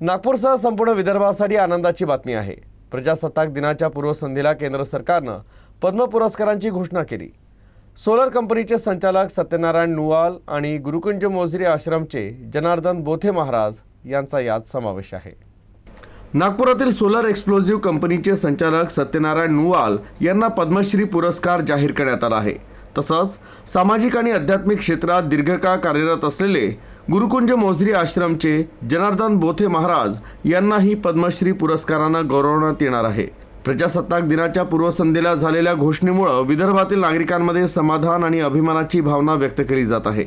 नागपूरसह संपूर्ण विदर्भासाठी आनंदाची बातमी आहे. प्रजासत्ताक दिनाच्या पूर्वसंध्येला केंद्र सरकारनं पद्म पुरस्कारांची घोषणा केली. सोलर कंपनीचे संचालक सत्यनारायण नुवाल आणि गुरुकुंज मोझरी आश्रमचे जनार्दन बोथे महाराज यांचा यात समावेश आहे. नागपुरातील सोलर एक्सप्लोझिव्ह कंपनीचे संचालक सत्यनारायण नुवाल यांना पद्मश्री पुरस्कार जाहीर करण्यात आला आहे. तसंच सामाजिक आणि आध्यात्मिक क्षेत्रात दीर्घकाळ कार्यरत असलेले गुरुकुंज मोझरी आश्रमचे जनार्दन बोथे महाराज यांनाही पद्मश्री पुरस्कारानं गौरवण्यात येणार आहे. प्रजासत्ताक दिनाच्या पूर्वसंध्येला झालेल्या घोषणेमुळं विदर्भातील नागरिकांमध्ये समाधान आणि अभिमानाची भावना व्यक्त केली जात आहे.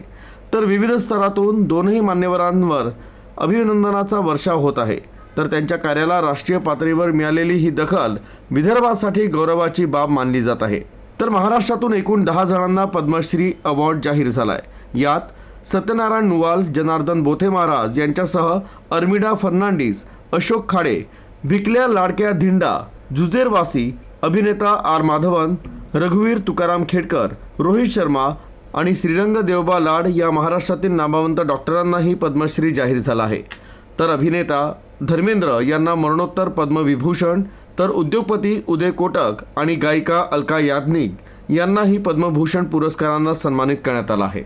तर विविध स्तरातून दोनही मान्यवरांवर अभिनंदनाचा वर्षाव होत आहे. तर त्यांच्या कार्याला राष्ट्रीय पातळीवर मिळालेली ही दखल विदर्भासाठी गौरवाची बाब मानली जात आहे. तर महाराष्ट्रातून एकूण दहा जणांना पद्मश्री अवॉर्ड जाहीर झालाय. यात सत्यनारायण नुवाल जनार्दन बोथे महाराज यांच्यासह अर्मिडा फर्नांडिस अशोक खाडे भिकल्या लाडक्या धिंडा जुजेरवासी अभिनेता आर माधवन रघुवीर तुकाराम खेडकर रोहित शर्मा आणि श्रीरंग देवबा लाड या महाराष्ट्रातील नामवंत डॉक्टरांनाही पद्मश्री जाहीर झाला आहे. तर अभिनेता धर्मेंद्र यांना मरणोत्तर पद्मविभूषण तर उद्योगपती उदय कोटक आणि गायिका अलका याज्ञिक यांनाही पद्मभूषण पुरस्कारांना सन्मानित करण्यात आलं आहे.